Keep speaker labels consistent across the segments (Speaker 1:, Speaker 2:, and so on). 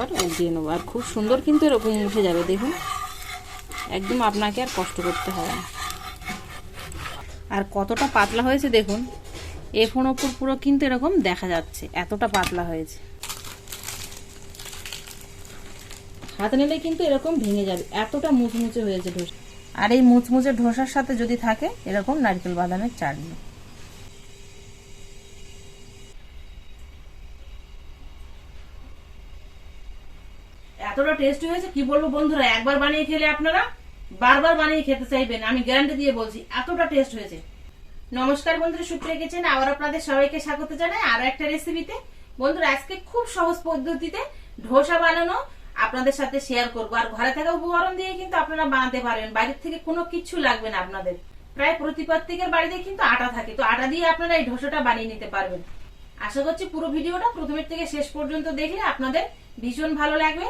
Speaker 1: আবার উল্টিয়ে নেব। আর খুব সুন্দর কিন্তু এরকম উঠে যাবে, দেখুন। একদম আপনাকে আর কষ্ট করতে হবে না। আর কতটা পাতলা হয়েছে, দেখুন। এফোন ওপর পুরো কিন্তু এরকম দেখা যাচ্ছে, এতটা পাতলা হয়েছে। হাত নিলে কিন্তু এরকম ভেঙে যাবে, এতটা মুচমুচে হয়েছে ধোসা। আর এই মুচমুচে ধোসার সাথে যদি থাকে, এরকম নারকেল বাদামের চাটনি। এতটা টেস্টি হয়েছে, কি বলব বন্ধুরা? একবার বানিয়ে খেলে আপনারা বারবার বানিয়ে খেতে চাইবেন, আমি গ্যারান্টি দিয়ে বলছি, এতটা টেস্ট হয়েছে। নমস্কার বন্ধুরা, সুপ্রিয়া কিচেন আবার আপনাদের সবাইকে স্বাগত জানাই আরও একটা রেসিপিতে বন্ধুরা, আজকে খুব সহজ পদ্ধতিতে ধোসা বানানো আপনাদের সাথে শেয়ার করব। আর ঘরে থাকা উপকরণ দিয়ে কিন্তু আপনারা বানাতে পারবেন বাইরের থেকে কোনো কিছু লাগবে না আপনাদের। প্রায় প্রতি প্রত্যেকের বাড়িতে কিন্তু আটা থাকে, তো আটা দিয়ে আপনারা এই ধোসাটা বানিয়ে নিতে পারবেন। আশা করছি পুরো ভিডিওটা প্রথমের থেকে শেষ পর্যন্ত দেখলে আপনাদের ভীষণ ভালো লাগবে।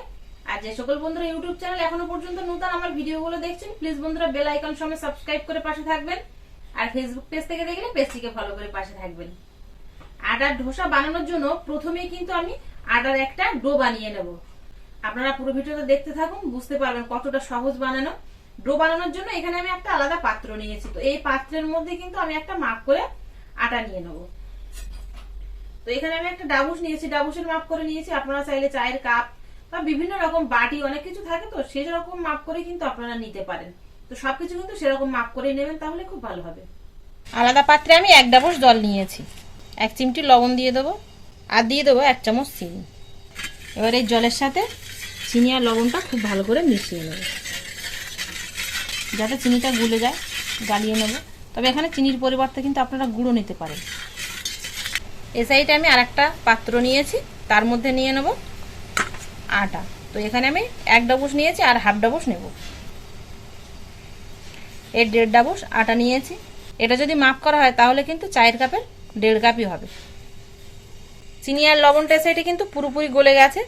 Speaker 1: আর যে সকল বন্ধুরা ইউটিউব চ্যানেল এখনও পর্যন্ত নতুন আমার ভিডিওগুলো দেখছেন প্লিজ বন্ধুরা বেল আইকন সঙ্গে সাবস্ক্রাইব করে পাশে থাকবেন। আর ফেসবুক পেজ থেকে দেখলে পেজটিকে ফলো করে পাশে থাকবেন। আটার ধোসা বানানোর জন্য প্রথমেই কিন্তু আমি আটার একটা ডো বানিয়ে নেব। আপনারা পুরো ভিডিওটা দেখতে থাকুন, বুঝতে পারবেন কতটা সহজ বানানো। ডো বানানোর জন্য এখানে আমি একটা আলাদা পাত্র নিয়েছি। তো এই পাত্রের মধ্যে কিন্তু আমি একটা মাপ করে আটা নিয়ে নেব। তো এখানে আমি একটা ডাবুস নিয়েছি, ডাবুসের মাপ করে নিয়েছি। আপনারা চাইলে চায়ের কাপ বা বিভিন্ন রকম বাটি অনেক কিছু থাকে তো সেই রকম মাপ করে কিন্তু আপনারা নিতে পারেন। তো সবকিছু কিন্তু সেরকম মাপ করে নেবেন, তাহলে খুব ভালো হবে। আলাদা পাত্রে আমি এক ডাবস জল নিয়েছি। এক চিমটি লবণ দিয়ে দেবো, আর দিয়ে দেবো এক চামচ চিনি। এবার এই জলের সাথে চিনি আর লবণটা খুব ভালো করে মিশিয়ে নেব। যাতে চিনিটা গুলে যায়, গালিয়ে নেব। তবে এখানে চিনির পরিবর্তে কিন্তু আপনারা গুঁড়ো নিতে পারেন। এ সাইডে আমি আর একটা পাত্র নিয়েছি, তার মধ্যে নিয়ে নেব। আটা। তো এখানে আমি এক ডাবুস নিয়েছি আর হাফ ডাবুস নেব। এর দেড় ডাবুস আটা নিয়েছি। এটা যদি মাপ করা হয় তাহলে কিন্তু চায়ের কাপের দেড় কাপই হবে। চিনি আর লবণটা সাইডে কিন্তু পুরোপুরি গলে গেছে।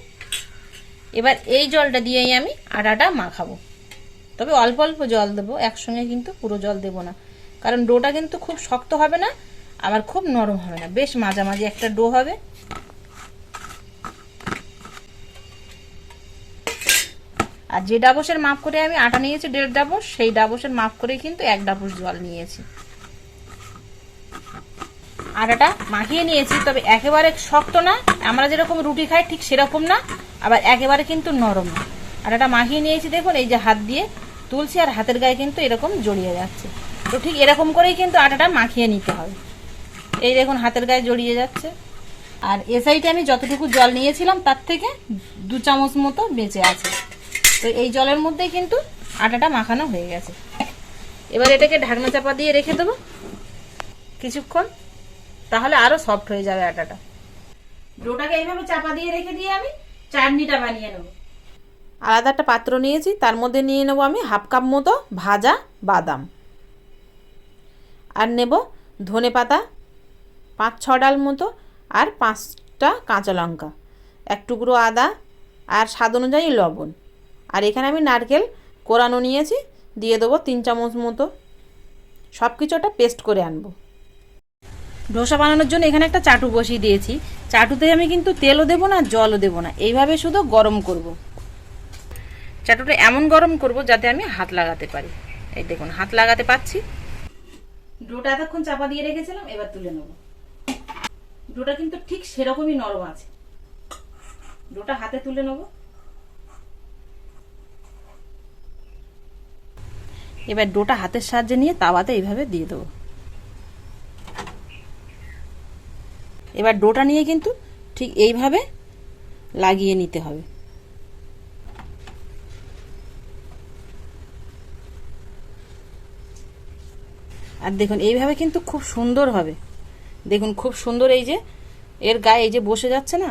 Speaker 1: এবার এই জলটা দিয়েই আমি আটাটা মাখাবো। তবে অল্প অল্প জল দেবো, একসঙ্গে কিন্তু পুরো জল দেবো না। কারণ ডোটা কিন্তু খুব শক্ত হবে না, আবার খুব নরম হবে না। বেশ মাঝামাঝি একটা ডো হবে। আর যে ডাবসের মাপ করে আমি আটা নিয়েছি, দেড় ডাবস, সেই ডাবসের মাপ করে কিন্তু এক ডাবস জল নিয়েছি। আটাটা মাখিয়ে নিয়েছি, তবে একেবারে শক্ত না, আমরা যেরকম রুটি খাই ঠিক সেরকম না, আবার একেবারে কিন্তু নরম না। আটাটা মাখিয়ে নিয়েছি, দেখুন, এই যে হাত দিয়ে তুলছি আর হাতের গায়ে কিন্তু এরকম জড়িয়ে যাচ্ছে। তো ঠিক এরকম করেই কিন্তু আটাটা মাখিয়ে নিতে হবে। এই দেখুন, হাতের গায়ে জড়িয়ে যাচ্ছে। আর এ সাইডে আমি যতটুকু জল নিয়েছিলাম, তার থেকে দু চামচ মতো বেঁচে আছে। তো এই জলের মধ্যেই কিন্তু আটাটা মাখানো হয়ে গেছে। এবার এটাকে ঢাকনা চাপা দিয়ে রেখে দেবো। কিছুক্ষণ, তাহলে আরও সফট হয়ে যাবে আটাটা। ডোটাকে এইভাবে চাপা দিয়ে রেখে দিয়ে আমি চাটনিটা বানিয়ে নেব। আলাদা একটা পাত্র নিয়েছি, তার মধ্যে নিয়ে নেব আমি হাফ কাপ মতো ভাজা বাদাম। আর নেব ধনে পাতা, পাঁচ ছ ডাল মতো আর পাঁচটা কাঁচা লঙ্কা। এক টুকরো আদা আর স্বাদ অনুযায়ী লবণ। আর এখানে আমি নারকেল কোরানো নিয়েছি, দিয়ে দেবো তিন চামচ মতো। সব কিছু একটা পেস্ট করে আনব। ডোসা বানানোর জন্য এখানে একটা চাটু বসিয়ে দিয়েছি। চাটুতে আমি কিন্তু তেলও দেবো না, জলও দেবো না। এইভাবে শুধু গরম করব। চাটুটা এমন গরম করব যাতে আমি হাত লাগাতে পারি। এই দেখুন, হাত লাগাতে পাচ্ছি। ডোটা এতক্ষণ চাপা দিয়ে রেখেছিলাম, এবার তুলে নেব। ডোটা কিন্তু ঠিক সেরকমই নরম আছে। ডোটা হাতে তুলে নেব। এবার ডোটা হাতের সাহায্যে নিয়ে তাওয়াতে এইভাবে দিয়ে দেবো। এবার ডোটা নিয়ে কিন্তু ঠিক এইভাবে লাগিয়ে নিতে হবে। আর দেখুন, এইভাবে কিন্তু খুব সুন্দর হবে। দেখুন, খুব সুন্দর এই যে, এর গায়ে এই যে বসে যাচ্ছে না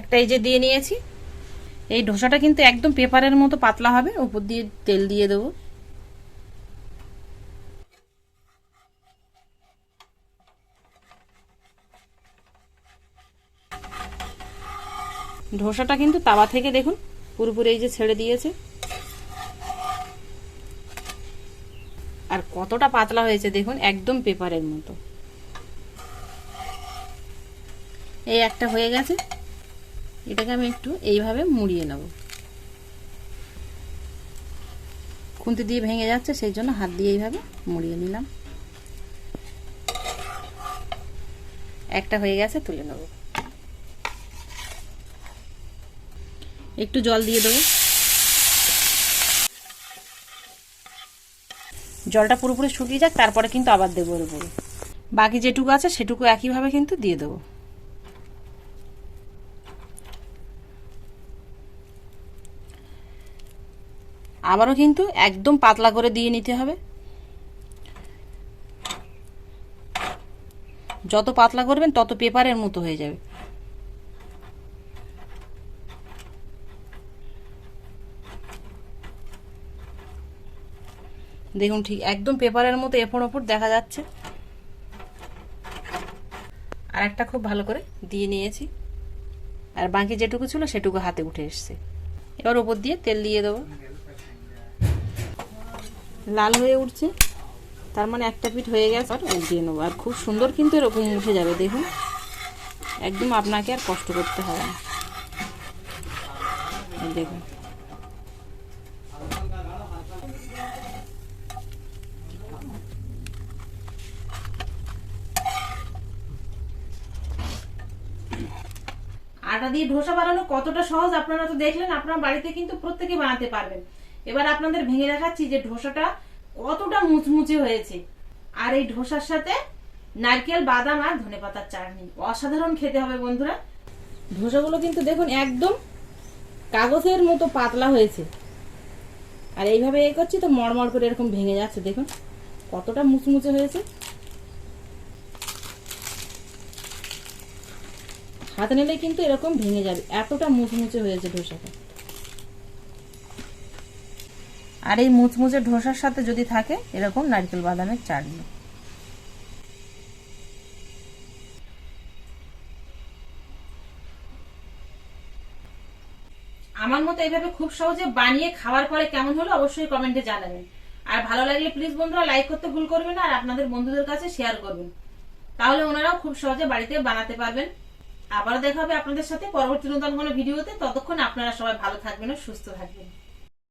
Speaker 1: একটা এই যে দিয়ে নিয়েছি। এই ঢোসাটা কিন্তু একদম পেপারের মতো পাতলা হবে, উপর দিয়ে তেল দিয়ে দেবো। ঢোসাটা কিন্তু তাওয়া থেকে দেখুন, পুরোপুরি এই যে ছেড়ে দিয়েছে। আর কতটা পাতলা হয়েছে দেখুন, একদম পেপারের মতো। এই একটা হয়ে গেছে। এটাকে আমি একটু এইভাবে মুড়িয়ে নেব। খুন্তি দিয়ে ভেঙে যাচ্ছে, সেই জন্য হাত দিয়ে এইভাবে মুড়িয়ে নিলাম। একটা হয়ে গেছে, তুলে নেব। একটু জল দিয়ে দেবো। জলটা পুরোপুরি শুকিয়ে যাক, তারপরে কিন্তু আবার দেবো ওর উপরে। বাকি যেটুকু আছে, সেটুকু একইভাবে কিন্তু দিয়ে দেবো। আবারও কিন্তু একদম পাতলা করে দিয়ে নিতে হবে। যত পাতলা করবেন, তত পেপারের মতো হয়ে যাবে। দেখুন ঠিক একদম পেপারের মতো এপর ওপর দেখা যাচ্ছে। আর একটা খুব ভালো করে দিয়ে নিয়েছি। আর বাকি যেটুকু ছিল সেটুকু হাতে উঠে এসছে। এবার ওপর দিয়ে তেল দিয়ে দেবো। লাল হয়ে উঠছে। তার মানে একটা পিঠ হয়ে গেছে, আর উল্টিয়ে নেব। আর খুব সুন্দর কিন্তু এরকম উঠে যাবে, দেখুন। একদম আপনাকে আর কষ্ট করতে হবে না। দেখুন। আটা দিয়ে ধোসা বানানো কতটা সহজ, আপনারা তো দেখলেন, আপনার বাড়িতে কিন্তু প্রত্যেকে বানাতে পারবেন। এবার আপনাদের ভেঙে দেখাচ্ছি যে ধোসাটা কতটা মুচমুচে হয়েছে। আর এই ধোসার সাথে নারকেল, বাদাম আর ধনে পাতার চাটনি। অসাধারণ খেতে হবে বন্ধুরা। ধোসাগুলো কিন্তু দেখুন একদম কাগজের মতো পাতলা হয়েছে। আর এইভাবে এ করছি তো মড়মড় করে এরকম ভেঙে যাচ্ছে, দেখুন। কতটা মুচমুচে হয়েছে। হাতে নিলে কিন্তু এরকম ভেঙে যাবে। এতটা মুচমুচে হয়েছে ধোসাটা আর এই মুচমুচে ধোসার সাথে যদি থাকে, এরকম নারকেল বাদামের চাটনি। আমার মতো এইভাবে খুব সহজে বানিয়ে খাওয়ার পরে কেমন হলো অবশ্যই কমেন্টে জানাবেন। আর ভালো লাগলে প্লিজ বন্ধুরা লাইক করতে ভুল করবেন আর আপনাদের বন্ধুদের কাছে শেয়ার করবেন। তাহলে ওনারাও খুব সহজে বাড়িতে বানাতে পারবেন। আবারও দেখা হবে আপনাদের সাথে পরবর্তী নতুন কোনো ভিডিওতে ততক্ষণ আপনারা সবাই ভালো থাকবেন ও সুস্থ থাকবেন।